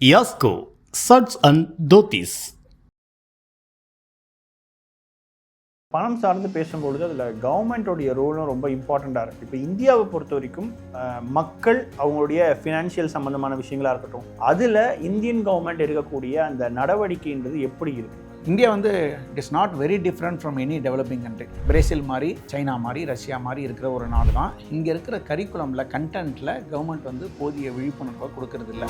Yasco surds and dhotis பணம் சார்ந்து பேசும்பொழுது அதில் கவர்மெண்ட்டோடைய ரோலும் ரொம்ப இம்பார்ட்டண்ட்டாக இருக்குது இப்போ இந்தியாவை பொறுத்த வரைக்கும் மக்கள் அவங்களுடைய ஃபினான்ஷியல் சம்மந்தமான விஷயங்களாக இருக்கட்டும் அதில் இந்தியன் கவர்மெண்ட் எடுக்கக்கூடிய அந்த நடவடிக்கைன்றது எப்படி இருக்குது இந்தியா வந்து it is not very different from any developing country Brazil மாதிரி சைனா மாதிரி ரஷ்யா மாதிரி இருக்கிற ஒரு நாடு தான். இங்கே இருக்கிற கரிக்குலமில் கண்டென்ட்டில் கவர்மெண்ட் வந்து போதிய விழிப்புணர்வை கொடுக்கறது இல்லை.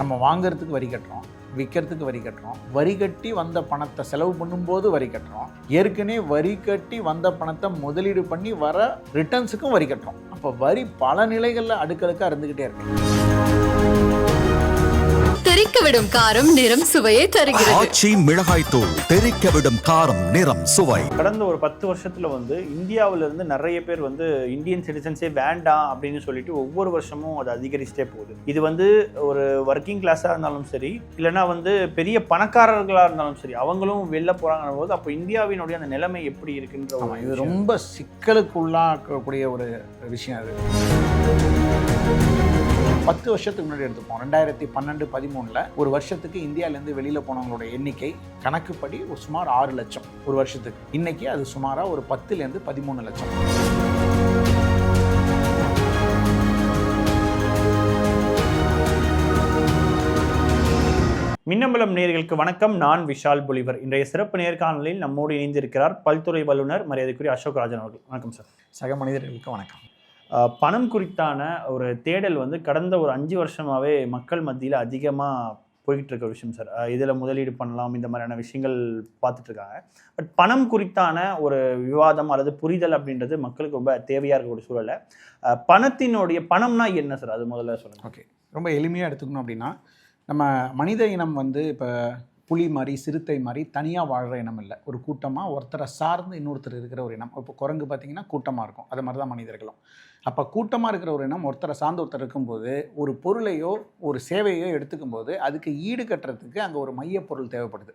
நம்ம வாங்குறதுக்கு வரி கட்டுறோம் விற்கிறதுக்கு வரி கட்டுறோம். வரி கட்டி வந்த பணத்தை செலவு பண்ணும்போது வரி கட்டுறோம். ஏற்கனவே வரி கட்டி வந்த பணத்தை முதலீடு பண்ணி வர ரிட்டர்ன்ஸுக்கும் வரி கட்டுறோம். அப்போ வரி பல நிலைகளில் அடுக்கடுக்காக இருந்துக்கிட்டே இருக்கு. தெறிக்க விடும் காரம் நிறம் சுவையை தருகிறது. ஆச்சி மிளகாய் தூள் தெறிக்க விடும் காரம் நிறம் சுவை. கடந்த ஒரு பத்து வருஷத்தில் வந்து இந்தியாவிலேருந்து நிறைய பேர் வந்து இந்தியன் சிட்டிசன்ஸே வேண்டாம் அப்படின்னு சொல்லிட்டு ஒவ்வொரு வருஷமும் அது அதிகரிச்சுட்டே போகுது. இது வந்து ஒரு ஒர்க்கிங் கிளாஸாக இருந்தாலும் சரி இல்லைன்னா வந்து பெரிய பணக்காரர்களாக இருந்தாலும் சரி அவங்களும் வெளில போகிறாங்கன்னும் போது அப்போ இந்தியாவினுடைய அந்த நிலைமை எப்படி இருக்குன்ற இது. ரொம்ப சிக்கலுக்குள்ளாக்கக்கூடிய ஒரு விஷயம் அது. பத்து வருஷத்துக்கு முன்னாடி எடுத்துப்போம். ரெண்டாயிரத்தி பன்னெண்டு பதிமூணில் ஒரு வருஷத்துக்கு இந்தியாவிலேருந்து வெளியில் போனவங்களோட எண்ணிக்கை கணக்குப்படி ஒரு சுமார் ஆறு லட்சம் ஒரு வருஷத்துக்கு. இன்னைக்கு அது சுமாராக ஒரு பத்துலேருந்து பதிமூணு லட்சம். மின்னம்பலம் நேயர்களுக்கு வணக்கம். நான் விஷால் பொலிவர். இன்றைய சிறப்பு நேர்காணலில் நம்மோடு இணைந்திருக்கிறார் பல்துறை வல்லுநர் மரியாதைக்குரிய அசோக் ராஜன் அவர்கள். வணக்கம் சார். சக மனிதர்களுக்கு வணக்கம். பணம் குறித்தான ஒரு தேடல் வந்து கடந்த ஒரு அஞ்சு வருஷமாகவே மக்கள் மத்தியில் அதிகமாக போய்கிட்டு இருக்க விஷயம் சார். இதில் முதலீடு பண்ணலாம் இந்த மாதிரியான விஷயங்கள் பார்த்துட்ருக்காங்க பட் பணம் குறித்தான ஒரு விவாதம் அல்லது புரிதல் அப்படின்றது மக்களுக்கு ரொம்ப தேவையாக இருக்கக்கூடிய சூழல்ல. பணத்தினுடைய பணம்னா என்ன சார்? அது முதல்ல சொல்லுங்கள் ஓகே. ரொம்ப எளிமையாக எடுத்துக்கணும் அப்படின்னா நம்ம மனித இனம் வந்து இப்போ புலி மாதிரி சிறுத்தை மாதிரி தனியாக வாழ்கிற இனம் இல்லை. ஒரு கூட்டமாக ஒருத்தரை சார்ந்து இன்னொருத்தர் இருக்கிற ஒரு இனம். இப்போ குரங்கு பார்த்தீங்கன்னா கூட்டமாக இருக்கும். அது மாதிரி தான் மனிதர்களும். அப்போ கூட்டமாக இருக்கிற ஒரு இனம் ஒருத்தரை சார்ந்து ஒருத்தர் இருக்கும்போது ஒரு பொருளையோ ஒரு சேவையோ எடுத்துக்கும் போது அதுக்கு ஈடு கட்டுறதுக்கு அங்கே ஒரு மையப் பொருள் தேவைப்படுது.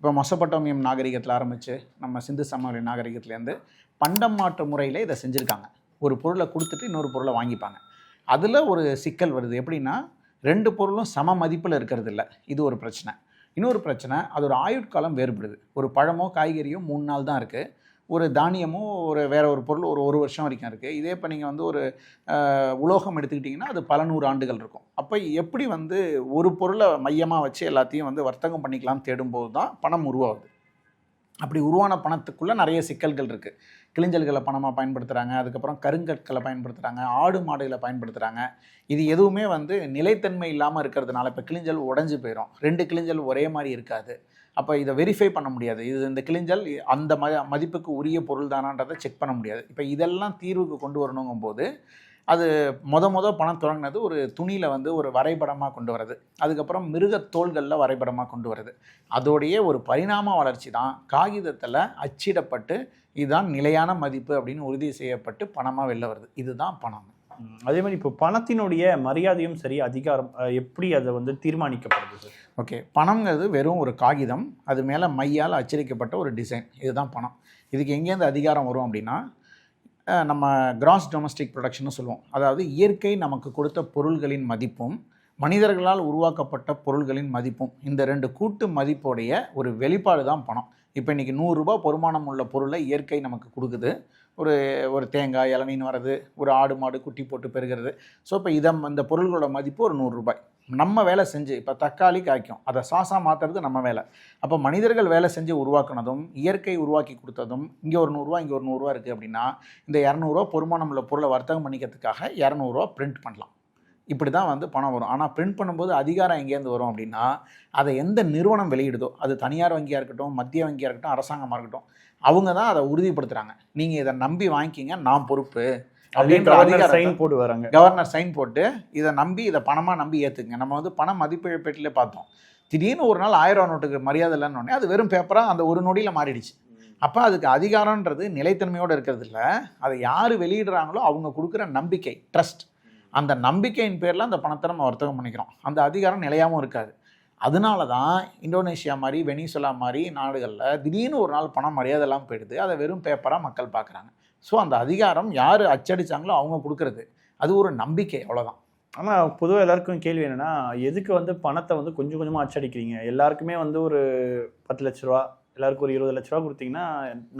இப்போ மொசப்பட்டோமியம் நாகரிகத்தில் ஆரம்பித்து நம்ம சிந்து சமவெளி நாகரிகத்துலேருந்து பண்டம் மாற்று முறையில் இதை செஞ்சுருக்காங்க. ஒரு பொருளை கொடுத்துட்டு இன்னொரு பொருளை வாங்கிப்பாங்க. அதில் ஒரு சிக்கல் வருது. எப்படின்னா ரெண்டு பொருளும் சம மதிப்பில் இருக்கிறது இல்லை இது ஒரு பிரச்சனை. இன்னொரு பிரச்சனை அதோட ஆயுட்காலம் வேறுபடுது. ஒரு பழமோ காய்கறியோ மூணு நாள் தான் இருக்குது ஒரு தானியமோ ஒரு வேற ஒரு பொருள் ஒரு ஒரு வருஷம் வரைக்கும் இருக்குது இதே இப்போ நீங்கள் வந்து ஒரு உலோகம் எடுத்துக்கிட்டிங்கன்னா அது பல நூறு ஆண்டுகள் இருக்கும். அப்போ எப்படி வந்து ஒரு பொருளை மையமாக வச்சு எல்லாத்தையும் வந்து வர்த்தகம் பண்ணிக்கலாம் தேடும்போது தான் பணம் உருவாகுது. அப்படி உருவான பணத்துக்குள்ளே நிறைய சிக்கல்கள் இருக்குது கிளிஞ்சல்களை பணமாக பயன்படுத்துகிறாங்க அதுக்கப்புறம் கருங்கற்களை பயன்படுத்துகிறாங்க ஆடு மாடுகளை பயன்படுத்துகிறாங்க இது எதுவுமே வந்து நிலைத்தன்மை இல்லாமல் இருக்கிறதுனால இப்போ கிளிஞ்சல் உடஞ்சி போயிடும் ரெண்டு கிளிஞ்சல் ஒரே மாதிரி இருக்காது. அப்போ இதை வெரிஃபை பண்ண முடியாது. இது இந்த கிளிஞ்சல் அந்த ம மதிப்புக்கு உரிய பொருள் தானான்றதை செக் பண்ண முடியாது. இப்போ இதெல்லாம் தீர்வுக்கு கொண்டு வரணுங்கும் போது அது மொத மொத பணம் தொடங்கினது ஒரு துணியில் வந்து ஒரு வரைபடமாக கொண்டு வரது அதுக்கப்புறம் மிருகத்தோள்களில் வரைபடமாக கொண்டு வருது அதோடைய ஒரு பரிணாம வளர்ச்சி தான். காகிதத்தில் அச்சிடப்பட்டு இதுதான் நிலையான மதிப்பு அப்படின்னு உறுதி செய்யப்பட்டு பணமாக வெளில வருது. இதுதான் பணம். அதே மாதிரி இப்போ பணத்தினுடைய மரியாதையும் சரி அதிகாரம் எப்படி அதை வந்து தீர்மானிக்கப்படுது சார்? ஓகே பணம்ங்கிறது வெறும் ஒரு காகிதம் அது மேலே மையால் அச்சரிக்கப்பட்ட ஒரு டிசைன் இதுதான் பணம். இதுக்கு எங்கேருந்து அதிகாரம் வரும் அப்படின்னா நம்ம கிராஸ் டொமஸ்டிக் ப்ரொடக்ஷன் சொல்லுவோம். அதாவது இயற்கை நமக்கு கொடுத்த பொருள்களின் மதிப்பும் மனிதர்களால் உருவாக்கப்பட்ட பொருள்களின் மதிப்பும் இந்த ரெண்டு கூட்டு மதிப்போடைய ஒரு வெளிப்பாடு தான் பணம். இப்போ இன்றைக்கி நூறுரூபா பொறுமானம் உள்ள பொருளை இயற்கை நமக்கு கொடுக்குது. ஒரு ஒரு தேங்காய் இளநீன் வர்றது ஒரு ஆடு மாடு குட்டி போட்டு பெறுகிறது ஸோ இப்போ இதம் இந்த பொருள்களோட மதிப்பு ஒரு நூறுரூபாய் நம்ம வேலை செஞ்சு இப்போ தக்காளி காய்க்கும். அதை சாசா மாற்றுறது நம்ம வேலை. அப்போ மனிதர்கள் வேலை செஞ்சு உருவாக்குனதும் இயற்கை உருவாக்கி கொடுத்ததும் இங்கே ஒரு நூறுரூவா இங்கே ஒரு நூறுரூவா இருக்குது அப்படின்னா இந்த இரநூறுவா பொறுமானம் உள்ள பொருளை வர்த்தகம் பண்ணிக்கிறதுக்காக இரநூறுவா பிரிண்ட் பண்ணலாம். இப்படி தான் வந்து பணம் வரும். ஆனால் பிரிண்ட் பண்ணும்போது அதிகாரம் எங்கேருந்து வரும் அப்படின்னா அதை எந்த நிறுவனம் வெளியிடுதோ அது தனியார் வங்கியாக இருக்கட்டும் மத்திய வங்கியாக இருக்கட்டும் அரசாங்கமாக இருக்கட்டும் அவங்க தான் அதை உறுதிப்படுத்துகிறாங்க நீங்கள் இதை நம்பி வாங்கிக்கிங்க நான் பொறுப்பு அப்படின்ற அதிகாரத்தை சைன் போட்டு வராங்க. கவர்னர் சைன் போட்டு இதை நம்பி இதை பணமாக நம்பி ஏற்றுக்குங்க நம்ம வந்து பண மதிப்பிழப்பீட்டிலே பார்த்தோம். திடீர்னு ஒரு நாள் ஆயிரம் ரூபா நோட்டுக்கு மரியாதை இல்லைன்னு உடனே அது வெறும் பேப்பராக அந்த ஒரு நொடியில் மாறிடுச்சு. அப்போ அதுக்கு அதிகாரம்ன்றது நிலைத்தன்மையோடு இருக்கிறது இல்ல. அதை யார் வெளியிடுறாங்களோ அவங்க கொடுக்குற நம்பிக்கை ட்ரஸ்ட் அந்த நம்பிக்கையின் பேரில் அந்த பணத்தை நம்ம வர்த்தகம் பண்ணிக்கிறோம். அந்த அதிகாரம் நிலையாகவும் இருக்காது. அதனால தான் இந்தோனேஷியா மாதிரி வெனிசுலா மாதிரி நாடுகளில் திடீர்னு ஒரு நாள் பணம் மரியாதை இல்லாமல் போயிடுது. அதை வெறும் பேப்பராக மக்கள் பார்க்குறாங்க ஸோ அந்த அதிகாரம் யார் அச்சடிச்சாங்களோ அவங்க கொடுக்கறது. அது ஒரு நம்பிக்கை அவ்வளோதான் ஆனால் பொதுவாக எல்லாருக்கும் கேள்வி என்னன்னா எதுக்கு வந்து பணத்தை வந்து கொஞ்சம் கொஞ்சமாக அச்சடிக்கிறீங்க? எல்லாருக்குமே வந்து ஒரு பத்து லட்ச ரூபா எல்லாருக்கும் ஒரு இருபது லட்ச ரூபா கொடுத்தீங்கன்னா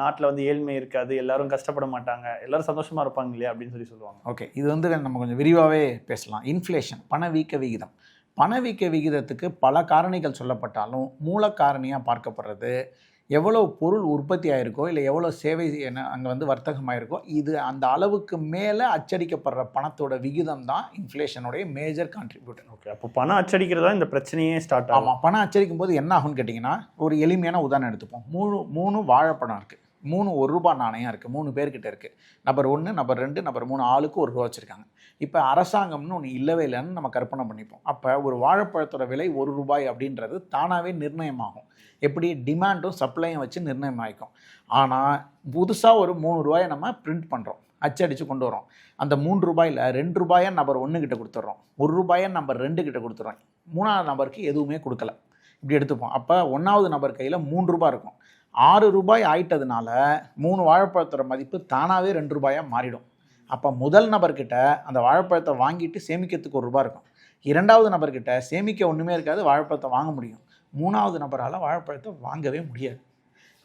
நாட்டில் வந்து ஏழ்மை இருக்காது எல்லாரும் கஷ்டப்பட மாட்டாங்க எல்லாரும் சந்தோஷமா இருப்பாங்க இல்லையா? அப்படின்னு சொல்லி சொல்லுவாங்க. ஓகே இது வந்து நம்ம கொஞ்சம் விரிவாகவே பேசலாம். இன்ஃப்ளேஷன் பணவீக்க விகிதம். பணவீக்க விகிதத்துக்கு பல காரணிகள் சொல்லப்பட்டாலும் மூல காரணியாக பார்க்கப்படுறது. எவ்வளோ பொருள் உற்பத்தி ஆயிருக்கோ இல்லை எவ்வளோ சேவை அங்கே வந்து வர்த்தகமாயிருக்கோ இது அந்த அளவுக்கு மேலே அச்சடிக்கப்படுற பணத்தோட விகிதம் தான் இன்ஃப்ளேஷனுடைய மேஜர் கான்ட்ரிபியூட்டர் ஓகே அப்போ பணம் அச்சடிக்கிறதா இந்த பிரச்சனையே ஸ்டார்ட் ஆகும்? ஆமாம் பணம் அச்சடிக்கும் போது என்ன ஆகும்னு கேட்டிங்கன்னா ஒரு எளிமையான உதாரணம் எடுத்துப்போம். மூணு மூணு வாழைப்பழம் இருக்குது மூணு ஒரு ரூபாய் நாணயம் இருக்குது மூணு பேர்கிட்ட இருக்குது நம்பர் ஒன்று நம்பர் ரெண்டு நம்பர் மூணு ஆளுக்கு ஒரு ரூபா வச்சுருக்காங்க. இப்போ அரசாங்கம்னு ஒன்று இல்லவே இல்லைன்னு நம்ம கற்பனை பண்ணிப்போம். அப்போ ஒரு வாழைப்பழத்தோட விலை ஒரு ரூபாய் அப்படின்றது தானாகவே நிர்ணயமாகும். எப்படி? டிமாண்டும் சப்ளையும் வச்சு நிர்ணயமாகிக்கும் ஆனால் புதுசாக ஒரு மூணு ரூபாயை நம்ம பிரிண்ட் பண்ணுறோம் அச்சடித்து கொண்டு வரோம் அந்த மூன்று ரூபாயில் ரெண்டு ரூபாயை நம்பர் ஒன்று கிட்ட கொடுத்துட்றோம் ஒரு ரூபாயை நம்பர் ரெண்டு கிட்ட கொடுத்துட்றோம் மூணாவது நபருக்கு எதுவுமே கொடுக்கல. இப்படி எடுத்துப்போம். அப்போ ஒன்றாவது நபர் கையில் மூன்று ரூபாய் இருக்கும். ஆறு ரூபாய் ஆயிட்டதுனால மூணு வாழைப்பழத்தோட மதிப்பு தானாகவே ரெண்டு ரூபாயாக மாறிடும். அப்போ முதல் நபர்கிட்ட அந்த வாழைப்பழத்தை வாங்கிட்டு சேமிக்கிறதுக்கு ஒரு ரூபாய் இருக்கும். இரண்டாவது நபர்கிட்ட சேமிக்க ஒன்றுமே இருக்காது வாழைப்பழத்தை வாங்க முடியும். மூணாவது நபரால் வாழைப்பழத்தை வாங்கவே முடியாது.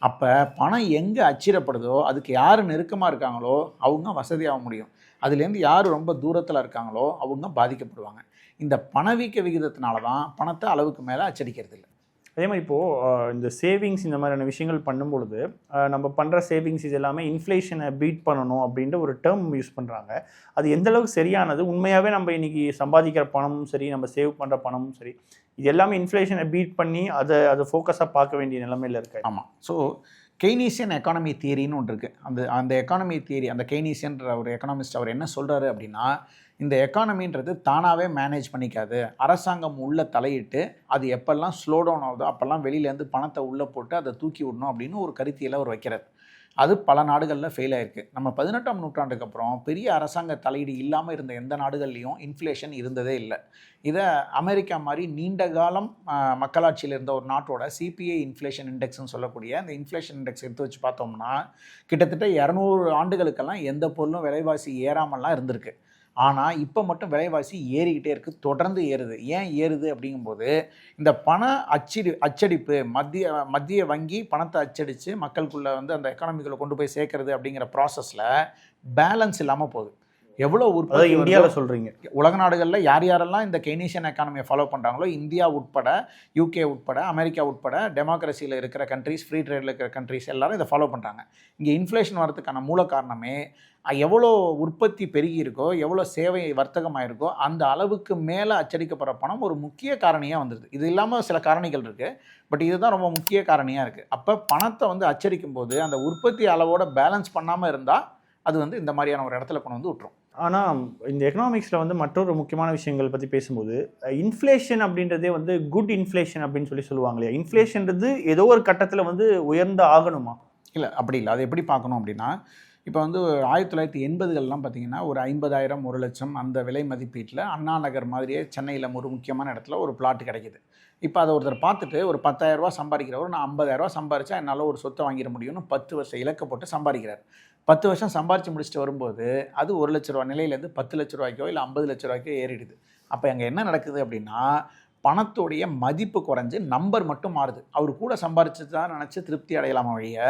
அப்போ பணம் எங்கே அச்சிடப்படுதோ அதுக்கு யார் நெருக்கமாக இருக்காங்களோ அவங்க வசதியாக முடியும். அதுலேருந்து யார் ரொம்ப தூரத்தில் இருக்காங்களோ அவங்க பாதிக்கப்படுவாங்க. இந்த பணவீக்க விகிதத்தினால தான் பணத்தை அளவுக்கு மேலே அச்சடிக்கிறது இல்லை அதே மாதிரி இப்போது இந்த சேவிங்ஸ் இந்த மாதிரியான விஷயங்கள் பண்ணும்பொழுது நம்ம பண்ணுற சேவிங்ஸ் இது எல்லாமே இன்ஃப்ளேஷனை பீட் பண்ணணும் அப்படின்ற ஒரு டேர்ம் யூஸ் பண்ணுறாங்க அது எந்த அளவுக்கு சரியானது? உண்மையாகவே நம்ம இன்றைக்கி சம்பாதிக்கிற பணமும் சரி நம்ம சேவ் பண்ணுற பணமும் சரி இது எல்லாமே இன்ஃப்ளேஷனை பீட் பண்ணி அதை அதை ஃபோக்கஸாக பார்க்க வேண்டிய நிலைமையில இருக்கு. ஆமாம் ஸோ கெய்னீசியன் எக்கானமி தியரின்னு ஒன்று இருக்குது அந்த அந்த எக்கானமி தியரி அந்த கெய்னீசியன்ற ஒரு எக்கனாமிஸ்ட் அவர் என்ன சொல்கிறாரு அப்படின்னா இந்த எக்கானமின்றது தானாகவே மேனேஜ் பண்ணிக்காது. அரசாங்கம் உள்ளே தலையிட்டு அது எப்பெல்லாம் ஸ்லோ டவுன் ஆகுதோ அப்போல்லாம் வெளியிலேருந்து பணத்தை உள்ளே போட்டு அதை தூக்கி விடணும் அப்படின்னு ஒரு கருத்தியில் அவர் வைக்கிறார். அது பல நாடுகளில் ஃபெயில் ஆயிருக்கு. நம்ம பதினெட்டாம் நூற்றாண்டுக்கு அப்புறம் பெரிய அரசாங்க தலையீடு இல்லாமல் இருந்த எந்த நாடுகள்லையும் இன்ஃப்ளேஷன் இருந்ததே இல்லை. இதை அமெரிக்கா மாதிரி நீண்ட காலம் மக்களாட்சியில் இருந்த ஒரு நாட்டோட சிபிஐ இன்ஃப்ளேஷன் இண்டெக்ஸ்னு சொல்லக்கூடிய அந்த இன்ஃப்ளேஷன் இண்டெக்ஸ் எடுத்து வச்சு பார்த்தோம்னா கிட்டத்தட்ட இரநூறு ஆண்டுகளுக்கெல்லாம் எந்த பொருளும் விலைவாசி ஏறாமல்லாம் இருந்திருக்கு. ஆனால் இப்போ மட்டும் விலைவாசி ஏறிக்கிட்டே இருக்குது தொடர்ந்து ஏறுது. ஏன் ஏறுது அப்படிங்கும்போது இந்த பண அச்சிடு அச்சடிப்பு மத்திய மத்திய வங்கி பணத்தை அச்சடித்து மக்களுக்குள்ளே வந்து அந்த எக்கானமிக்குள்ளே கொண்டு போய் சேர்க்கறது அப்படிங்கிற ப்ராசஸில் பேலன்ஸ் இல்லாமல் போகுது. எவ்வளோ உற்பத்தி இந்தியாவில் சொல்கிறீங்க உலக நாடுகளில் யார் யாரெல்லாம் இந்த கெய்னீஷியன் எக்கானமியை ஃபாலோ பண்ணுறாங்களோ இந்தியா உட்பட யூகே உட்பட அமெரிக்கா உட்பட டெமோக்ரஸியில் இருக்கிற கண்ட்ரீஸ் ஃப்ரீ ட்ரேடில் இருக்கிற கண்ட்ரீஸ் எல்லாரும் இதை ஃபாலோ பண்ணுறாங்க இங்கே இன்ஃப்ளேஷன் வரதுக்கான மூல காரணமே எவ்வளோ உற்பத்தி பெருகி இருக்கோ எவ்வளோ சேவை வர்த்தகமாயிருக்கோ அந்த அளவுக்கு மேலே அச்சடிக்கப்படுற பணம் ஒரு முக்கிய காரணியாக வந்துடுது இது இல்லாமல் சில காரணிகள் இருக்குது பட் இதுதான் ரொம்ப முக்கிய காரணியாக இருக்குது அப்போ பணத்தை வந்து அச்சடிக்கும் போது அந்த உற்பத்தி அளவோட பேலன்ஸ் பண்ணாமல் இருந்தால் அது வந்து இந்த மாதிரியான ஒரு இடத்துல கொண்டு வந்து விட்டுரும். ஆனால் இந்த எக்கனாமிக்ஸில் வந்து மற்றொரு முக்கியமான விஷயங்கள் பற்றி பேசும்போது இன்ஃப்ளேஷன் அப்படின்றதே வந்து குட் இன்ஃப்ளேஷன் அப்படின்னு சொல்லி சொல்லுவாங்க இல்லையா? இன்ஃப்ளேஷன்றது ஏதோ ஒரு கட்டத்தில் வந்து உயர்ந்து ஆகணுமா? இல்லை அப்படி இல்லை. அது எப்படி பார்க்கணும் அப்படின்னா இப்போ வந்து ஆயிரத்தி தொள்ளாயிரத்தி எண்பதுகள்லாம் பார்த்தீங்கன்னா ஒரு ஐம்பதாயிரம் ஒரு லட்சம் அந்த விலை மதிப்பீட்டில் அண்ணா நகர் மாதிரியே சென்னையில் ஒரு முக்கியமான இடத்துல ஒரு பிளாட் கிடைக்குது. இப்போ அதை ஒருத்தர் பார்த்துட்டு ஒரு பத்தாயிரரூபா சம்பாதிக்கிறவர் நான் 50000 ரூபாய் சம்பாரிச்சா என்னால் ஒரு சொத்தை வாங்கிட முடியும்னு பத்து வருஷம் இலக்க போட்டு சம்பாதிக்கிறார். பத்து வருஷம் சம்பாரித்து முடிச்சுட்டு வரும்போது அது ஒரு லட்ச ரூபா நிலையிலேருந்து பத்து லட்ச ரூபாய்க்கோ இல்லை ஐம்பது லட்ச ரூபாய்க்கோ ஏறிடுது. அப்போ அங்கே என்ன நடக்குது அப்படின்னா பணத்துடைய மதிப்பு குறைஞ்சு நம்பர் மட்டும் மாறுது. அவர் கூட சம்பாரிச்சு தான் நினச்சி திருப்தி அடையலாமா வழிய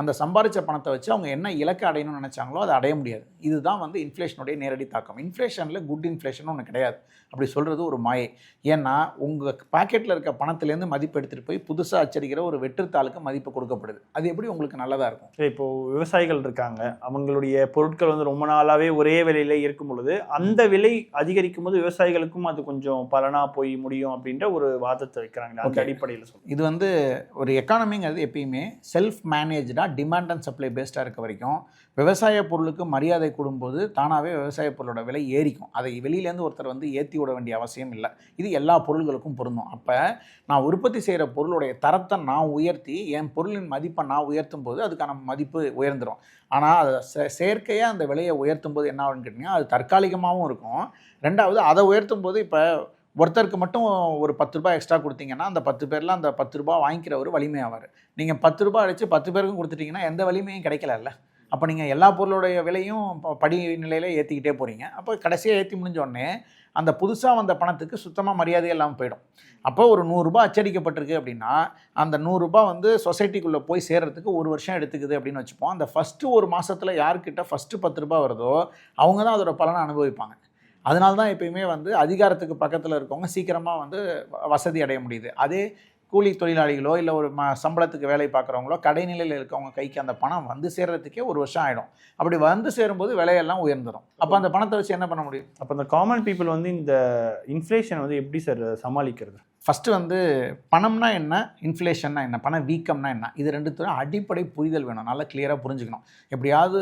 அந்த சம்பாரிச்ச பணத்தை வச்சு அவங்க என்ன இலக்கு அடையணும்னு நினச்சாங்களோ அதை அடைய முடியாது. இதுதான் வந்து இன்ஃப்ளேஷனுடைய நேரடி தாக்கம். இன்ஃப்ளேஷனில் குட் இன்ஃப்ளேஷன் ஒன்று கிடையாது. அப்படி சொல்கிறது ஒரு மாயை. ஏன்னா உங்கள் பாக்கெட்டில் இருக்க பணத்துலேருந்து மதிப்பு எடுத்துகிட்டு போய் புதுசாக அச்சடிக்கிற ஒரு வெற்றுத்தாளுக்கு மதிப்பு கொடுக்கப்படுது. அது எப்படி உங்களுக்கு நல்லதாக இருக்கும்? இப்போது விவசாயிகள் இருக்காங்க. அவங்களுடைய பொருட்கள் வந்து ரொம்ப நாளாகவே ஒரே விலையில் இருக்கும் பொழுது அந்த விலை அதிகரிக்கும் போது விவசாயிகளுக்கும் அது கொஞ்சம் பலனாக போய் முடியும் அப்படின்ற ஒரு வாதத்தை வைக்கிறாங்க. அந்த. அடிப்படையில் சொல்லுங்க இது வந்து ஒரு எக்கானமிங்கிறது எப்பயுமே செல்ஃப் மேனேஜாக டிமாண்ட் அண்ட் சப்ளை பேஸ்டாக இருக்க வரைக்கும் விவசாய பொருளுக்கு மரியாதை கூடும்போது தானாகவே விவசாய பொருளோட விலை ஏறிக்கும். அதை வெளியிலேருந்து ஒருத்தர் வந்து ஏற்றி விட வேண்டிய அவசியம் இல்லை. இது எல்லா பொருள்களுக்கும் பொருந்தும். அப்போ நான் உற்பத்தி செய்கிற பொருளுடைய தரத்தை நான் உயர்த்தி என் பொருளின் மதிப்பை நான் உயர்த்தும் போது அதுக்கான மதிப்பு உயர்ந்துடும் ஆனால் அதை செயற்கையாக அந்த விலையை உயர்த்தும் போது என்ன ஆகுன்னு கேட்டிங்கன்னா அது தற்காலிகமாகவும் இருக்கும். ரெண்டாவது அதை உயர்த்தும் போது இப்போ ஒருத்தருக்கு மட்டும் ஒரு பத்து ரூபாய் எக்ஸ்ட்ரா கொடுத்தீங்கன்னா அந்த பத்து பேரில் அந்த பத்து ரூபாய் வாங்கிக்கிறவர் வலிமையாவார். நீங்கள் பத்து ரூபாய் அடித்து பத்து பேருக்கும் கொடுத்துட்டீங்கன்னா எந்த வலிமையும் கிடைக்கலல்ல. அப்போ நீங்கள் எல்லா பொருளுடைய விலையும் படி நிலையில் ஏற்றிக்கிட்டே போகிறீங்க அப்போ கடைசியாக ஏற்றி முடிஞ்சோடனே அந்த புதுசாக வந்த பணத்துக்கு சுத்தமாக மரியாதை இல்லாமல் போயிடும். அப்போ ஒரு நூறுரூபா அச்சடிக்கப்பட்டிருக்கு அப்படின்னா அந்த நூறுரூபா வந்து சொசைட்டிக்குள்ளே போய் சேர்கிறதுக்கு ஒரு வருஷம் எடுத்துக்குது அப்படின்னு வச்சுப்போம். அந்த ஃபஸ்ட்டு ஒரு மாதத்தில் யார்கிட்ட ஃபஸ்ட்டு பத்து ரூபா வருதோ அவங்க தான் அதோட பலனை அனுபவிப்பாங்க. அதனால தான் எப்பயுமே வந்து அதிகாரத்துக்கு பக்கத்தில் இருக்கவங்க சீக்கிரமாக வந்து வசதி அடைய முடியுது. அதே கூலி தொழிலாளிகளோ இல்லை ஒரு ம சம்பளத்துக்கு வேலை பார்க்குறவங்களோ கடைநிலையில் இருக்கவங்க கைக்கு அந்த பணம் வந்து சேர்கிறதுக்கே ஒரு வருஷம் ஆகிடும் அப்படி வந்து சேரும்போது விலையெல்லாம் உயர்ந்துடும் அப்போ அந்த பணத்தை வச்சு என்ன பண்ண முடியும்? அப்போ இந்த காமன் பீப்புள் வந்து இந்த இன்ஃப்ளேஷன் வந்து எப்படி சார் சமாளிக்கிறது? ஃபஸ்ட்டு வந்து பணம்னா என்ன? இன்ஃப்ளேஷன்னா என்ன? பண வீக்கம்னா என்ன? இது ரெண்டுத்துக்கும் அடிப்படை புரிதல் வேணும். நல்லா கிளியராக புரிஞ்சுக்கணும். எப்படியாவது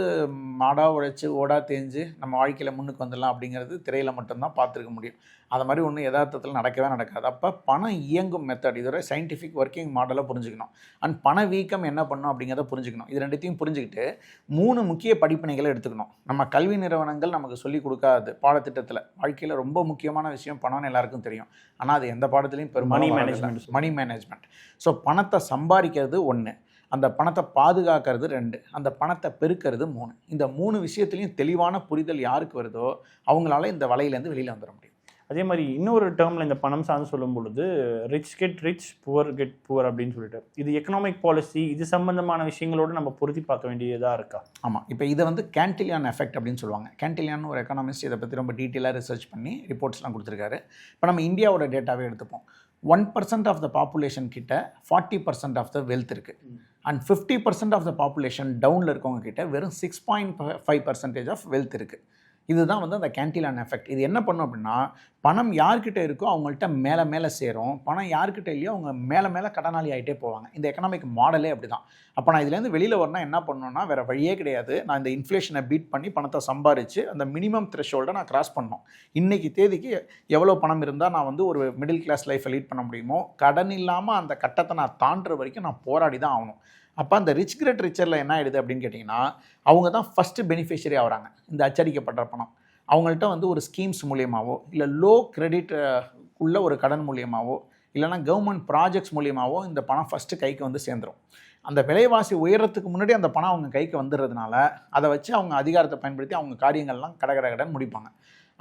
மாடாக உழைச்சி ஓடா தேஞ்சு நம்ம வாழ்க்கையில் முன்னுக்கு வந்துடலாம் அப்படிங்கிறது திரையில் மட்டும்தான் பார்த்துருக்க முடியும். அது மாதிரி ஒன்றும் யதார்த்தத்தில் நடக்கவே நடக்காது. அப்போ பணம் இயங்கும் மெத்தட் இதோட சயின்டிஃபிக் ஒர்க்கிங் மாடலை புரிஞ்சுக்கணும். அண்ட் பண வீக்கம் என்ன பண்ணும் அப்படிங்கிறத புரிஞ்சுக்கணும். இது ரெண்டுத்தையும் புரிஞ்சுக்கிட்டு மூணு முக்கிய படிப்பினைகளை எடுத்துக்கணும். நம்ம கல்வி நிறுவனங்கள் நமக்கு சொல்லிக் கொடுக்காது பாடத்திட்டத்தில். வாழ்க்கையில் ரொம்ப முக்கியமான விஷயம் பணம்னு எல்லாருக்கும் தெரியும். ஆனால் அது எந்த பாடத்துலையும் Money பெரும்பாலும் management. மணி மேனேஜ்மெண்ட் ஸோ பணத்தை சம்பாதிக்கிறது ஒன்று அந்த பணத்தை பாதுகாக்கிறது ரெண்டு. அந்த பணத்தை பெருக்கிறது மூணு. இந்த மூணு விஷயத்துலையும் தெளிவான புரிதல் யாருக்கு வருதோ அவங்களால இந்த வலையிலேருந்து வெளியில் வந்துட முடியும். அதே மாதிரி இன்னொரு டேர்மில் இந்த பணம் சார்ந்து சொல்லும் பொழுது rich get rich poor get poor அப்படின்னு சொல்லிட்டு. இது எக்கனாமிக் பாலிசி இது சம்பந்தமான விஷயங்களோடு நம்ம பொருத்தி பார்க்க வேண்டியதாக இருக்கா? ஆமாம் இப்போ இதை வந்து கேன்டிலியான் எஃபெக்ட் அப்படின்னு சொல்லுவாங்க. கேன்டிலியான் ஒரு எக்கனாமிஸ்ட் இதை பற்றி ரொம்ப டீட்டெயிலாக ரிசர்ச் பண்ணி ரிப்போர்ட்ஸ்லாம் கொடுத்துருக்காரு. இப்போ நம்ம இந்தியாவோட டேட்டாவே எடுத்துப்போம். One percent of the population கிட்ட forty percent of the wealth இருக்குது and fifty percent of the population டவுனில் இருக்கவங்க கிட்ட வெறும் six point five percentage of wealth இருக்குது இதுதான் வந்து அந்த கேன்டிலான் எஃபெக்ட் இது என்ன பண்ணும் அப்படின்னா பணம் யார்கிட்ட இருக்கோ அவங்கள்ட்ட மேலே மேலே சேரும். பணம் யார்கிட்ட இல்லையோ அவங்க மேலே மேலே கடனாளி ஆகிட்டே போவாங்க. இந்த எக்கனாமிக் மாடலே அப்படி தான் அப்போ நான் இதுலேருந்து வெளியில் வரணும்னா என்ன பண்ணணும்னா வேறு வழியே கிடையாது. நான் இந்த இன்ஃப்ளேஷனை பீட் பண்ணி பணத்தை சம்பாரித்து அந்த மினிமம் த்ரெஷோல்டை நான் கிராஸ் பண்ணணும். இன்றைக்கி தேதிக்கு எவ்வளோ பணம் இருந்தால் நான் வந்து ஒரு மிடில் கிளாஸ் லைஃப்பை லீட் பண்ண முடியுமோ கடன் இல்லாமல் அந்த கட்டத்தை நான் தாண்டுற வரைக்கும் நான் போராடி தான் ஆகணும். அப்போ அந்த ரிச் கிரெட் ரிச்சரில் என்ன ஆயிடுது அப்படின்னு கேட்டிங்கன்னா அவங்க தான் ஃபஸ்ட்டு பெனிஃபிஷரி ஆகிறாங்க. இந்த அச்சடிக்கப்படுற பணம். அவங்கள்ட்ட வந்து ஒரு ஸ்கீம்ஸ் மூலியமாகவோ இல்லை லோ கிரெடிட் உள்ள ஒரு கடன் மூலியமாகவோ இல்லைனா கவர்மெண்ட் ப்ராஜெக்ட்ஸ் மூலியமாவோ இந்த பணம் ஃபஸ்ட்டு கைக்கு வந்து சேர்ந்துரும். அந்த விலைவாசி உயரத்துக்கு முன்னாடி அந்த பணம் அவங்க கைக்கு வந்துடுறதுனால அதை வச்சு அவங்க அதிகாரத்தை பயன்படுத்தி அவங்க காரியங்கள்லாம் கட கட முடிப்பாங்க.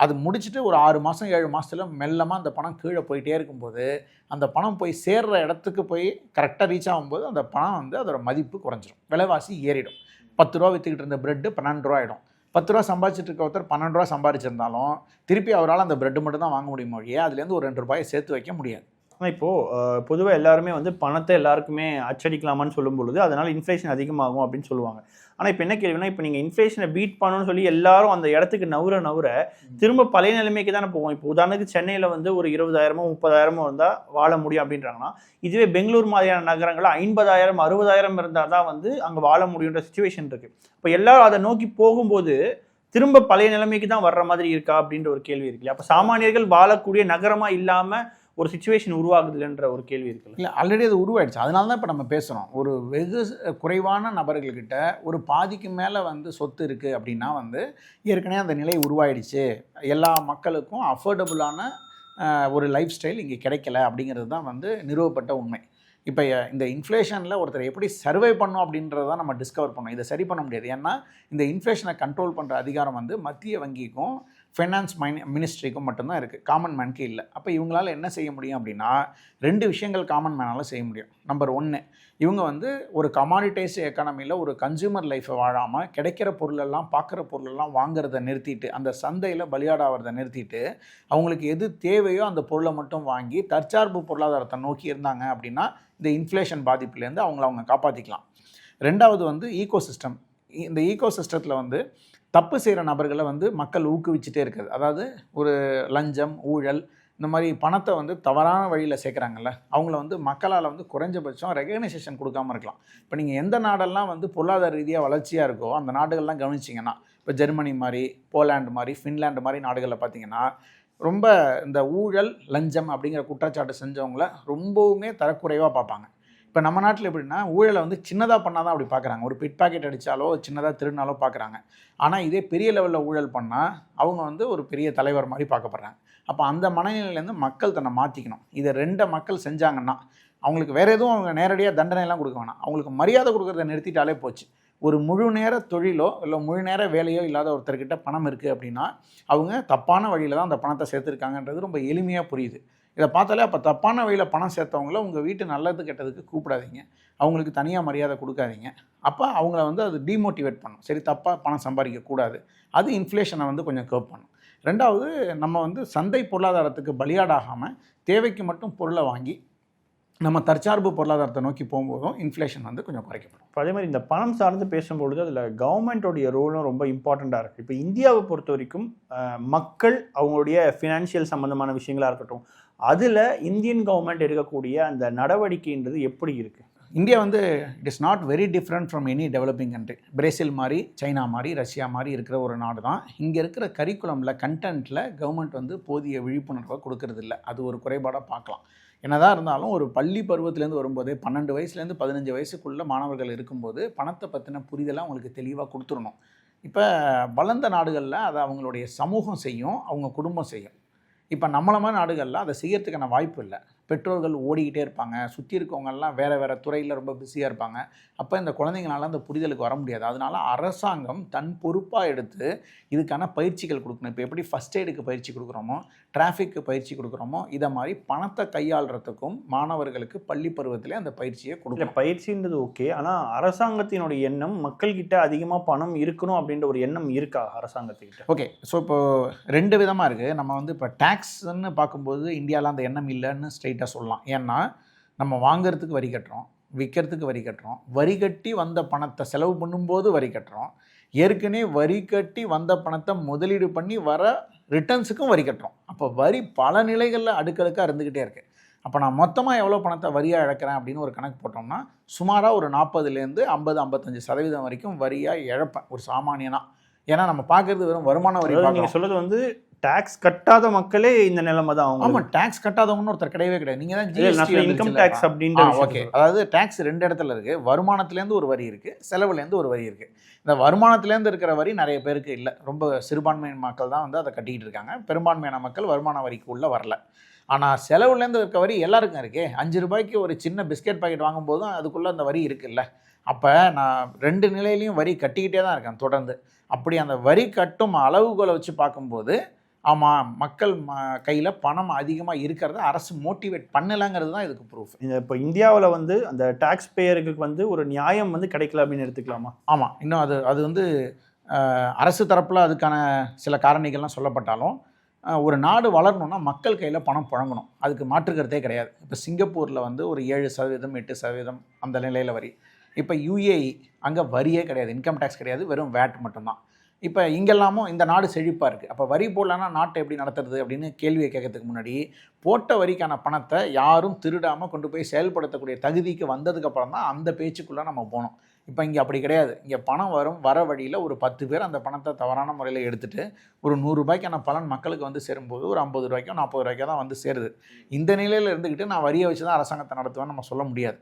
அது முடிச்சுட்டு ஒரு ஆறு மாதம் ஏழு மாதத்துல மெல்லமாக அந்த பணம் கீழே போயிட்டே இருக்கும்போது அந்த பணம் போய் சேர்ற இடத்துக்கு போய் கரெக்டாக ரீச் ஆகும்போது அந்த பணம் வந்து அதோட மதிப்பு குறைஞ்சிரும். விலைவாசி ஏறிடும். பத்து ரூபா விற்றுக்கிட்டு இருந்த பிரெட்டு பன்னெண்டு ரூபா ஆகிடும் பத்து ரூபா சம்பாதிச்சிட்டு இருக்க ஒருத்தர் பன்னெண்டு ரூபா சம்பாதிச்சிருந்தாலும் திருப்பி அவரால் அந்த பிரெட் மட்டும் தான் வாங்க முடியும் ஒழிய அதுலேருந்து ஒரு ரெண்டு ரூபாயை சேர்த்து வைக்க முடியாது. ஆனால் இப்போது பொதுவாக எல்லாருமே வந்து பணத்தை எல்லாருக்குமே அச்சடிக்கலாமான்னு சொல்லும் பொழுது அதனால் இன்ஃப்ளேஷன் அதிகமாகும் அப்படின்னு சொல்லுவாங்க. ஆனால் இப்போ என்ன கேள்வினா இப்போ நீங்கள் இன்ஃப்ளேஷனை பீட் பண்ணணும்னு சொல்லி எல்லாரும் அந்த இடத்துக்கு நவுற நவுற திரும்ப பழைய நிலைமைக்கு தானே போவோம். இப்போ உதாரணத்துக்கு சென்னையில் வந்து ஒரு இருபதாயிரமோ முப்பதாயிரமோ இருந்தால் வாழ முடியும் அப்படின்றாங்கன்னா இதுவே பெங்களூர் மாதிரியான நகரங்களில் ஐம்பதாயிரம் அறுபதாயிரம் இருந்தால் தான் வந்து அங்கே வாழ முடியுன்ற சுச்சுவேஷன் இருக்குது இப்போ எல்லாரும் அதை நோக்கி போகும்போது திரும்ப பழைய நிலைமைக்கு தான் வர்ற மாதிரி இருக்கா அப்படின்ற ஒரு கேள்வி இருக்கு அப்போ சாமானியர்கள் வாழக்கூடிய நகரமா இல்லாம ஒரு சுச்சுவேஷன் உருவாகுதுன்ற ஒரு கேள்வி இருக்குல்ல? இல்லை ஆல்ரெடி அது உருவாயிடுச்சு. அதனால தான் இப்போ நம்ம பேசுகிறோம் ஒரு வெகு குறைவான நபர்கள்கிட்ட ஒரு பாதிக்கு மேலே வந்து சொத்து இருக்குது அப்படின்னா வந்து ஏற்கனவே அந்த நிலை உருவாயிடுச்சு. எல்லா மக்களுக்கும் அஃபோர்டபுளான ஒரு லைஃப் ஸ்டைல் இங்கே கிடைக்கல அப்படிங்கிறது தான் வந்து நிறுவப்பட்ட உண்மை. இப்போ இந்த இன்ஃப்ளேஷனில் ஒருத்தர் எப்படி சர்வை பண்ணும் அப்படின்றத தான் நம்ம டிஸ்கவர் பண்ணோம். இதை சரி பண்ண முடியாது. ஏன்னா இந்த இன்ஃப்ளேஷனை கண்ட்ரோல் பண்ணுற அதிகாரம் வந்து மத்திய வங்கிக்கும் ஃபைனான்ஸ் மைன் மினிஸ்ட்ரிக்கும் மட்டும்தான் இருக்குது காமன் மேனுக்கு இல்லை. அப்போ இவங்களால் என்ன செய்ய முடியும் அப்படின்னா ரெண்டு விஷயங்கள் காமன் மேனால் செய்ய முடியும். நம்பர் ஒன்று இவங்க வந்து ஒரு கமாடிட்டைஸ் எக்கானமியில் ஒரு கன்சியூமர் லைஃப்பை வாழாமல் கிடைக்கிற பொருளெல்லாம் பார்க்குற பொருளெல்லாம் வாங்குறத நிறுத்திட்டு அந்த சந்தையில் பலியாடாகிறத நிறுத்திட்டு அவங்களுக்கு எது தேவையோ அந்த பொருளை மட்டும் வாங்கி தற்சார்பு பொருளாதாரத்தை நோக்கி இருந்தாங்க அப்படின்னா இந்த இன்ஃப்ளேஷன் பாதிப்புலேருந்து அவங்கள அவங்க காப்பாற்றிக்கலாம் ரெண்டாவது வந்து ஈகோ சிஸ்டம் இந்த ஈகோ சிஸ்டத்தில் வந்து தப்பு செய்கிற நபர்களை வந்து மக்கள் ஊக்குவிச்சுட்டே இருக்குது. அதாவது ஒரு லஞ்சம் ஊழல் இந்த மாதிரி பணத்தை வந்து தவறான வழியில் சேர்க்குறாங்கல்ல அவங்கள வந்து மக்களால் வந்து குறைஞ்சபட்சம் ரெகக்னைசேஷன் கொடுக்காம இருக்கலாம். இப்போ நீங்கள் எந்த நாடெல்லாம் வந்து பொருளாதார ரீதியாக வளர்ச்சியாக இருக்கோ அந்த நாடுகள்லாம் கவனிச்சிங்கன்னா இப்போ ஜெர்மனி மாதிரி போலாண்டு மாதிரி ஃபின்லாண்டு மாதிரி நாடுகளில் பார்த்தீங்கன்னா ரொம்ப இந்த ஊழல் லஞ்சம் அப்படிங்கிற குற்றச்சாட்டு செஞ்சவங்கள ரொம்பவுமே தரக்குறைவாக பார்ப்பாங்க. இப்போ நம்ம நாட்டில் எப்படின்னா ஊழலை வந்து சின்னதாக பண்ணால் தான் அப்படி பார்க்குறாங்க ஒரு பிட் பாக்கெட் அடித்தாலோ சின்னதாக திருடினாலோ பார்க்குறாங்க ஆனால் இதே பெரிய லெவலில் ஊழல் பண்ணால் அவங்க வந்து ஒரு பெரிய தலைவர் மாதிரி பார்க்கப்படுறாங்க. அப்போ அந்த மனநிலையிலேருந்து மக்கள் தன்னை மாற்றிக்கணும் இதை ரெண்டை மக்கள் செஞ்சாங்கன்னா அவங்களுக்கு வேறு எதுவும் அவங்க நேரடியாக தண்டனைலாம் கொடுக்க வேணாம். அவங்களுக்கு மரியாதை கொடுக்குறத நிறுத்திட்டாலே போச்சு. ஒரு முழு நேர தொழிலோ இல்லை முழு நேர வேலையோ இல்லாத ஒருத்தர்கிட்ட பணம் இருக்குது அப்படின்னா அவங்க தப்பான வழியில் தான் அந்த பணத்தை சேர்த்துருக்காங்கன்றது ரொம்ப எளிமையாக புரியுது. இதை பார்த்தாலே அப்போ தப்பான வழியில் பணம் சேர்த்தவங்கள உங்கள் வீட்டு நல்லது கெட்டதுக்கு கூப்பிடாதீங்க. அவங்களுக்கு தனியாக மரியாதை கொடுக்காதீங்க. அப்போ அவங்கள வந்து அது டிமோட்டிவேட் பண்ணும். சரி தப்பாக பணம் சம்பாதிக்கக்கூடாது அது இன்ஃப்ளேஷனை வந்து கொஞ்சம் கர்வ் பண்ணும். ரெண்டாவது நம்ம வந்து சந்தை பொருளாதாரத்துக்கு பலியாடாகாமல் தேவைக்கு மட்டும் பொருளை வாங்கி நம்ம தற்சார்பு பொருளாதாரத்தை நோக்கி போகும்போதும் இன்ஃப்ளேஷன் வந்து கொஞ்சம் குறைக்கப்படும். இப்போ அதே மாதிரி இந்த பணம் சார்ந்து பேசும்பொழுது அதில் கவர்மெண்ட்டோடைய ரோலும் ரொம்ப இம்பார்ட்டண்ட்டாக இருக்குது இப்போ இந்தியாவை பொறுத்த வரைக்கும் மக்கள் அவங்களுடைய ஃபினான்ஷியல் சம்மந்தமான விஷயங்களாக இருக்கட்டும் அதில் இந்தியன் கவர்மெண்ட் எடுக்கக்கூடிய அந்த நடவடிக்கைன்றது எப்படி இருக்குது இந்தியா வந்து it is not very different from any developing country Brazil மாதிரி சைனா மாதிரி ரஷ்யா மாதிரி இருக்கிற ஒரு நாடு தான். இங்கே இருக்கிற கரிக்குலமில் கண்டென்ட்டில் கவர்மெண்ட் வந்து போதிய விழிப்புணர்வை கொடுக்கறதில்ல. அது ஒரு குறைபாடாக பார்க்கலாம். என்னதான் இருந்தாலும் ஒரு பள்ளி பருவத்திலேருந்து வரும்போதே பன்னெண்டு வயசுலேருந்து பதினஞ்சு வயசுக்குள்ளே மாணவர்கள் இருக்கும்போது பணத்தை பற்றின புரிதலாக அவங்களுக்கு தெளிவாக கொடுத்துடணும். இப்போ வளர்ந்த நாடுகளில் அதை அவங்களுடைய சமூகம் செய்யும் அவங்க குடும்பம் செய்யும். இப்போ நம்மள மாதிரி நாடுகளில் அதை செய்யறதுக்கான வாய்ப்பு இல்லை. பெற்றோர்கள் ஓடிக்கிட்டே இருப்பாங்க. சுற்றி இருக்கவங்கெல்லாம் வேறு வேறு துறையில் ரொம்ப பிஸியாக இருப்பாங்க. அப்போ இந்த குழந்தைங்களால அந்த புரிதலுக்கு வர முடியாது. அதனால அரசாங்கம் தன் பொறுப்பாக எடுத்து இதுக்கான பயிற்சிகள் கொடுக்கணும். இப்போ எப்படி ஃபஸ்ட் எய்டுக்கு பயிற்சி கொடுக்குறோமோ டிராஃபிக்கு பயிற்சி கொடுக்குறோமோ இதை மாதிரி பணத்தை கையாளுறதுக்கும் மாணவர்களுக்கு பள்ளி பருவத்திலே அந்த பயிற்சியை கொடுக்கணும். பயிற்சின்றது ஓகே ஆனால் அரசாங்கத்தினுடைய எண்ணம் மக்கள்கிட்ட அதிகமாக பணம் இருக்கணும் அப்படின்ற ஒரு எண்ணம் இருக்கா அரசாங்கத்துக்கிட்ட? ஓகே ஸோ இப்போ ரெண்டு விதமாக இருக்குது நம்ம வந்து இப்போ டேக்ஸ்ன்னு பார்க்கும்போது இந்தியாவில் அந்த எண்ணம் இல்லைன்னு ஸ்ட்ரைட்டாக சொல்லலாம். ஏன்னா நம்ம வாங்குறதுக்கு வரி கட்டுறோம் விற்கிறதுக்கு வரி கட்டுறோம். வரி கட்டி வந்த பணத்தை செலவு பண்ணும்போது வரி கட்டுறோம். ஏற்கனவே வரி கட்டி வந்த பணத்தை முதலீடு பண்ணி வர ரிட்டர்ன்ஸுக்கும் வரி கட்டுறோம். அப்போ வரி பல நிலைகளில் அடுக்கடுக்காக இருந்துக்கிட்டே இருக்குது அப்போ நான் மொத்தமாக எவ்வளோ பணத்தை வரியாக இழக்கிறேன் அப்படின்னு ஒரு கணக்கு போட்டோம்னா சுமாராக ஒரு நாற்பதுலேருந்து ஐம்பது ஐம்பத்தஞ்சு சதவீதம் வரைக்கும் வரியாக இழப்பேன் ஒரு சாமானியனா. ஏன்னா நம்ம பார்க்கறது வெறும் வருமான வரி நீங்கள் சொல்றது வந்து டாக்ஸ் கட்டாத மக்களே இந்த நிலைமை தான் அவங்க ஆமாம் டேக்ஸ் கட்டாதவங்கன்னு ஒருத்தர் கிடையவே கிடையாது. நீங்கள் தான் ஜிஎஸ்டி இன்கம் டேக்ஸ் அப்படின்ற ஓகே அதாவது டேக்ஸ் ரெண்டு இடத்துல இருக்குது வருமானத்துலேருந்து ஒரு வரி இருக்குது செலவுலேருந்து ஒரு வரி இருக்குது இந்த வருமானத்துலேருந்து இருக்கிற வரி நிறைய பேருக்கு இல்லை. ரொம்ப சிறுபான்மையான மக்கள் தான் வந்து அதை கட்டிக்கிட்டு இருக்காங்க. பெரும்பான்மையான மக்கள் வருமான வரிக்கு உள்ளே வரல. ஆனால் செலவுலேருந்து இருக்க வரி எல்லாருக்கும் இருக்கே. அஞ்சு ரூபாய்க்கு ஒரு சின்ன பிஸ்கெட் பாக்கெட் வாங்கும்போதும் அதுக்குள்ளே அந்த வரி இருக்குல்ல. அப்போ நான் ரெண்டு நிலையிலையும் வரி கட்டிக்கிட்டே தான் இருக்கேன் தொடர்ந்து. அப்படி அந்த வரி கட்டும் அளவுகோலை வச்சு பார்க்கும்போது ஆமாம் மக்கள் ம கையில் பணம் அதிகமாக இருக்கிறத அரசு மோட்டிவேட் பண்ணலைங்கிறது தான் இதுக்கு ப்ரூஃப் இப்போ இந்தியாவில் வந்து அந்த டாக்ஸ் பேயருக்கு வந்து ஒரு நியாயம் வந்து கிடைக்கல அப்படின்னு எடுத்துக்கலாமா? ஆமாம் இன்னும் அது அது வந்து அரசு தரப்பில் அதுக்கான சில காரணிகள்லாம் சொல்லப்பட்டாலும் ஒரு நாடு வளரணும்னா மக்கள் கையில் பணம் புழங்கணும். அதுக்கு மாற்றுக்கிறதே கிடையாது. இப்போ சிங்கப்பூரில் வந்து ஒரு ஏழு சதவீதம் எட்டு சதவீதம் அந்த நிலையில் வரி. இப்போ யுஏஇ அங்கே வரியே கிடையாது. இன்கம் டேக்ஸ் கிடையாது. வெறும் வேட் மட்டும்தான். இப்போ இங்கெல்லாமும் இந்த நாடு செழிப்பாக இருக்குது அப்போ வரி போடலன்னா நாட்டை எப்படி நடத்துறது அப்படின்னு கேள்வியை கேட்கறதுக்கு முன்னாடி போட்ட வரிக்கான பணத்தை யாரும் திருடாமல் கொண்டு போய் செயல்படுத்தக்கூடிய தகுதிக்கு வந்ததுக்கப்புறம் தான் அந்த பேச்சுக்குள்ளே நம்ம போனோம். இப்போ இங்கே அப்படி கிடையாது. இங்கே பணம் வரும் வர வழியில் ஒரு பத்து பேர் அந்த பணத்தை தவறான முறையில் எடுத்துகிட்டு ஒரு நூறுரூபாய்க்கான பலன் மக்களுக்கு வந்து சேரும்போது ஒரு ஐம்பது ரூபாய்க்கோ நாற்பது ரூபாய்க்கோ தான் வந்து சேருது. இந்த நிலையில் இருந்துக்கிட்டு நான் வரியை வச்சு தான் அரசாங்கத்தை நடத்துவேன்னு நம்ம சொல்ல முடியாது.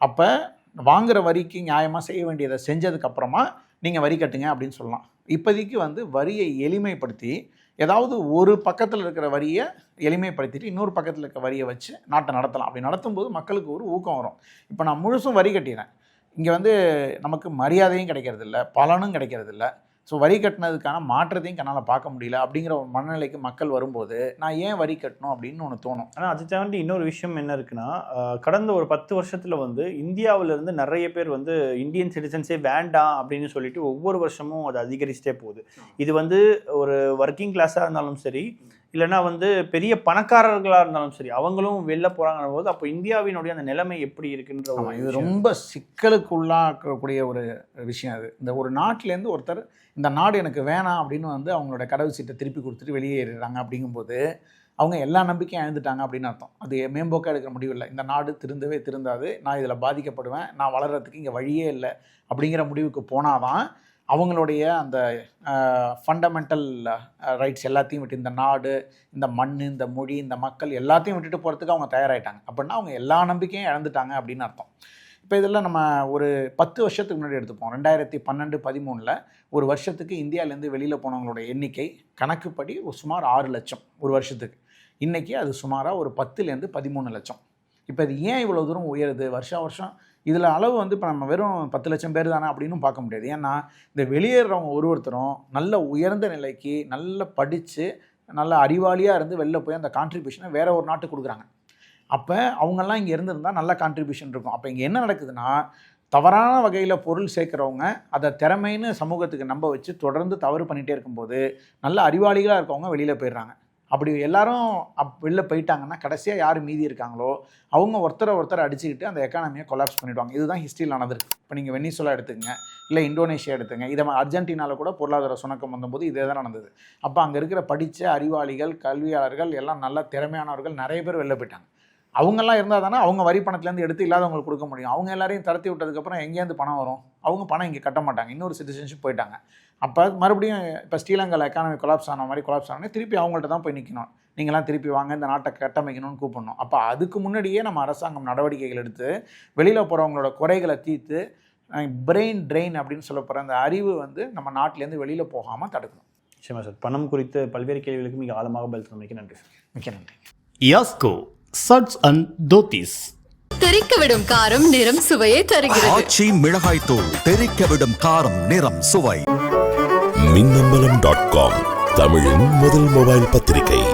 அப்போ வாங்குகிற வரிக்கு நியாயமாக செய்ய வேண்டியதை செஞ்சதுக்கப்புறமா நீங்கள் வரி கட்டுங்க அப்படின்னு சொல்லலாம். இப்போதைக்கு வந்து வரியை எளிமைப்படுத்தி ஏதாவது ஒரு பக்கத்தில் இருக்கிற வரியை எளிமைப்படுத்திட்டு இன்னொரு பக்கத்தில் இருக்கிற வரியை வச்சு நாட்டை நடத்தலாம். அப்படி நடத்தும்போது மக்களுக்கு ஒரு ஊக்கம் வரும். இப்போ நான் முழுசும் வரி கட்டிடுறேன். இங்கே வந்து நமக்கு மரியாதையும் கிடைக்கிறதில்ல பலனும் கிடைக்கிறதில்ல. ஸோ வரி கட்டினதுக்கான மாற்றத்தையும் கண்ணால் பார்க்க முடியல அப்படிங்கிற ஒரு மனநிலைக்கு மக்கள் வரும்போது நான் ஏன் வரி கட்டணும் அப்படின்னு ஒன்று தோணும். ஆனால் அதை தாண்டி இன்னொரு விஷயம் என்ன இருக்குன்னா கடந்த ஒரு பத்து வருஷத்துல வந்து இந்தியாவுல இருந்து நிறைய பேர் வந்து இந்தியன் சிட்டிசன்ஸே வேண்டாம் அப்படின்னு சொல்லிட்டு ஒவ்வொரு வருஷமும் அது அதிகரிச்சுட்டே போகுது. இது வந்து ஒரு ஒர்க்கிங் கிளாஸாக இருந்தாலும் சரி இல்லைன்னா வந்து பெரிய பணக்காரர்களாக இருந்தாலும் சரி அவங்களும் வெளில போகிறாங்க போது அப்போ இந்தியாவினுடைய அந்த நிலைமை எப்படி இருக்குன்ற இது. ரொம்ப சிக்கலுக்குள்ளாக்கக்கூடிய ஒரு விஷயம் அது. இந்த ஒரு நாட்டிலேருந்து ஒருத்தர் இந்த நாடு எனக்கு வேணாம் அப்படின்னு வந்து அவங்களோட கடவுள் சீட்டை திருப்பி கொடுத்துட்டு வெளியேறாங்க அப்படிங்கும்போது அவங்க எல்லா நம்பிக்கையும் இழந்துட்டாங்க அப்படின்னு அர்த்தம். அது மேம்போக்காக எடுக்கிற முடிவு இல்லை. இந்த நாடு திருந்தவே திருந்தாது. நான் இதில் பாதிக்கப்படுவேன். நான் வளர்கிறதுக்கு இங்கே வழியே இல்லை அப்படிங்கிற முடிவுக்கு போனாதான் அவங்களுடைய அந்த ஃபண்டமெண்டல் ரைட்ஸ் எல்லாத்தையும் விட்டு இந்த நாடு இந்த மண் இந்த மொழி இந்த மக்கள் எல்லாத்தையும் விட்டுட்டு போகிறதுக்கு அவங்க தயாராகிட்டாங்க அப்படின்னா அவங்க எல்லா நம்பிக்கையும் இழந்துட்டாங்க அப்படின்னு அர்த்தம். இப்போ இதில் நம்ம ஒரு பத்து வருஷத்துக்கு முன்னாடி எடுத்துப்போம். ரெண்டாயிரத்தி பன்னெண்டு பதிமூணில் ஒரு வருஷத்துக்கு இந்தியாவிலேருந்து வெளியில் போனவங்களோட எண்ணிக்கை கணக்குப்படி ஒரு சுமார் ஆறு லட்சம் ஒரு வருஷத்துக்கு. இன்றைக்கி அது சுமாராக ஒரு பத்துலேருந்து பதிமூணு லட்சம். இப்போ இது ஏன் இவ்வளோ தூரம் உயருது? வருஷம் வருஷம் இதில் அளவு வந்து இப்போ நம்ம வெறும் பத்து லட்சம் பேர் தானே அப்படின்னு பார்க்க முடியாது. ஏன்னா இந்த வெளியேறவங்க ஒரு ஒருத்தரும் நல்ல உயர்ந்த நிலைக்கு நல்ல படித்து நல்ல அறிவாளியாக இருந்து வெளில போய் அந்த கான்ட்ரிபியூஷனை வேறு ஒரு நாட்டுக்கு கொடுக்குறாங்க. அப்போ அவங்கெல்லாம் இங்கே இருந்திருந்தால் நல்ல கான்ட்ரிபியூஷன் இருக்கும். அப்போ இங்கே என்ன நடக்குதுன்னா தவறான வகையில் பொருள் சேர்க்குறவங்க அதை திறமைன்னு சமூகத்துக்கு நம்ப வச்சு தொடர்ந்து தவறு பண்ணிகிட்டே இருக்கும்போது நல்ல அறிவாளிகளாக இருக்கவங்க வெளியில் போயிடுறாங்க. அப்படி எல்லாரும் அப் வெளில போயிட்டாங்கன்னா கடைசியாக யார் மீதி இருக்காங்களோ அவங்க ஒருத்தரை ஒருத்தரை அடிச்சுக்கிட்டு அந்த எக்கானமியை கொலாப்ஸ் பண்ணிவிடுவாங்க இதுதான் ஹிஸ்ட்ரியில் நடந்திருக்கு இப்போ நீங்கள் வெனிசுலா எடுத்துங்க இல்லை இந்தோனேஷியா எடுத்துங்க இதை அர்ஜென்டினாவில் கூட பொருளாதார சுணக்கம் வந்தபோது இதே தான் நடந்தது. அப்போ அங்கே இருக்கிற படித்த அறிவாளிகள் கல்வியாளர்கள் எல்லாம் நல்ல திறமையானவர்கள் நிறைய பேர் வெளில போயிட்டாங்க. அவங்கெல்லாம் இருந்தால் தானே அவங்க வரி பணத்துலேருந்து எடுத்து இல்லாதவங்களுக்கு கொடுக்க முடியும். அவங்க எல்லாரையும் தரத்தி விட்டதுக்கப்புறம் எங்கேருந்து பணம் வரும். அவங்க பணம் இங்கே கட்ட மாட்டாங்க. இன்னொரு சிட்டிசன்ஷிப் போயிட்டாங்க. அப்போ மறுபடியும் இப்போ ஸ்ரீலங்காவில் எக்கானமி கொலாப்ஸ் ஆன மாதிரி கொலாப்ஸ் ஆனே திருப்பி அவங்கள்ட்ட தான் போய் நிற்கணும் நீங்களாம் திருப்பி வாங்க இந்த நாட்டை கட்டமைக்கணும்னு கூப்பிடணும். அப்போ அதுக்கு முன்னாடியே நம்ம அரசாங்கம் நடவடிக்கைகள் எடுத்து வெளியில் போகிறவங்களோட குறைகளை தீர்த்து பிரெயின் ட்ரெயின் அப்படின்னு சொல்ல போகிற அந்த அறிவு வந்து நம்ம நாட்டிலேருந்து வெளியில் போகாமல் தடுக்கணும். நிச்சயமா சார். பணம் குறித்து பல்வேறு கேள்விகளுக்கு மிக ஆழமாக பதில் சொன்னமைக்கு நன்றி சார். மிக்க நன்றி. யாஸ்கோ சட்ஸ் அண்ட் தோத்திஸ் தெறிக்க விடும் காரம் நிறம் சுவையை தருகிறது ஆச்சி மிளகாய் தூள் தெறிக்க விடும் காரம் நிறம் சுவை. மின்னம்பலம் டாட் காம் தமிழின் முதல் மொபைல் பத்திரிகை.